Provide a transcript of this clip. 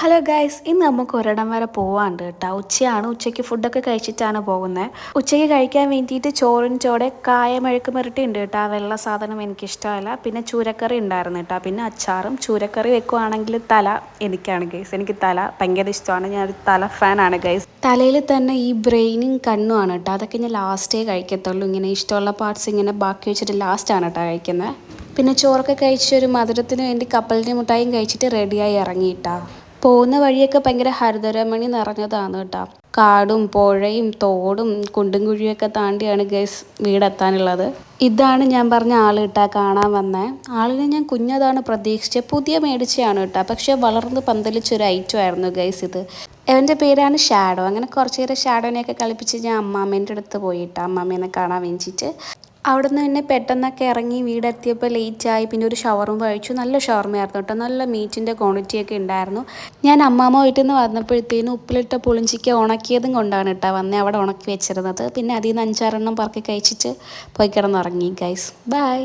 Hello guys ഇന്ന് നമുക്ക് ഒരിടം വരെ പോവാണ്ട് കേട്ടോ. ഉച്ചയാണ്. ഉച്ചയ്ക്ക് ഫുഡൊക്കെ കഴിച്ചിട്ടാണ് പോകുന്നത്. ഉച്ചയ്ക്ക് കഴിക്കാൻ വേണ്ടിയിട്ട് ചോറിന് ചോടെ കായമഴുക്ക് മിരട്ടി ഉണ്ട് കേട്ടോ. ആ വെള്ള സാധനം എനിക്കിഷ്ടമല്ല. പിന്നെ ചൂരക്കറി ഉണ്ടായിരുന്നു കേട്ടോ. പിന്നെ അച്ചാറും ചൂരക്കറി വെക്കുവാണെങ്കിൽ തല എനിക്കാണ് ഗൈസ് എനിക്ക് തല ഭയങ്കര ഇഷ്ടമാണ്. ഞാൻ ഒരു തല ഫാനാണ് ഗൈസ് തലയിൽ തന്നെ ഈ ബ്രെയിനും കണ്ണുമാണ് കേട്ടോ. അതൊക്കെ ഞാൻ ലാസ്റ്റേ കഴിക്കത്തുള്ളൂ. ഇങ്ങനെ ഇഷ്ടമുള്ള പാർട്സ് ഇങ്ങനെ ബാക്കി വെച്ചിട്ട് ലാസ്റ്റാണ് കേട്ടോ കഴിക്കുന്നത്. പിന്നെ ചോറൊക്കെ കഴിച്ച് ഒരു മധുരത്തിന് വേണ്ടി കപ്പലിന്റെ മുട്ടായും കഴിച്ചിട്ട് റെഡിയായി ഇറങ്ങിയിട്ടാ പോകുന്ന വഴിയൊക്കെ ഭയങ്കര ഹരിതരമണി നിറഞ്ഞതാണ് കേട്ടോ. കാടും പുഴയും തോടും കുണ്ടും കുഴിയൊക്കെ താണ്ടിയാണ് ഗൈസ് വീടെത്താനുള്ളത്. ഇതാണ് ഞാൻ പറഞ്ഞ ആൾ കേട്ടാ കാണാൻ വന്നേ. ആളിനെ ഞാൻ കുഞ്ഞതാണ് പ്രതീക്ഷിച്ച. പുതിയ മേടിച്ചയാണ് കേട്ടോ. പക്ഷെ വളർന്ന് പന്തലിച്ചൊരു ഐറ്റം ആയിരുന്നു ഗൈസ് ഇത്. അവന്റെ പേരാണ് ഷാഡോ. അങ്ങനെ കുറച്ച് നേരം ഷാഡോനെയൊക്കെ കളിപ്പിച്ച് ഞാൻ അമ്മാമ്മേന്റെ അടുത്ത് പോയിട്ടാ അമ്മാമ്മേനെ കാണാൻ വേണ്ടിയിട്ട്. അവിടുന്ന് തന്നെ പെട്ടെന്നൊക്കെ ഇറങ്ങി വീടെത്തിയപ്പോൾ ആയി. പിന്നെ ഒരു ഷവർമ കഴിച്ചു. നല്ല ഷവർമയായിരുന്നു കേട്ടോ. നല്ല മീറ്റിന്റെ ക്വാണ്ടിറ്റി ഒക്കെ ഉണ്ടായിരുന്നു. ഞാൻ അമ്മാമ്മ വീട്ടിൽ നിന്ന് വന്നപ്പോഴത്തേനും ഉപ്പിലിട്ട പുളിഞ്ചിക്ക ഉണക്കിയതും കൊണ്ടാണ് കേട്ടോ വന്നേ. അവിടെ ഉണക്കി വെച്ചിരുന്നത്. പിന്നെ അതിൽ നിന്ന് അഞ്ചാറെണ്ണം പറക്കി കഴിച്ചിട്ട് പോയി കിടന്നുറങ്ങി ഗൈസ് ബൈ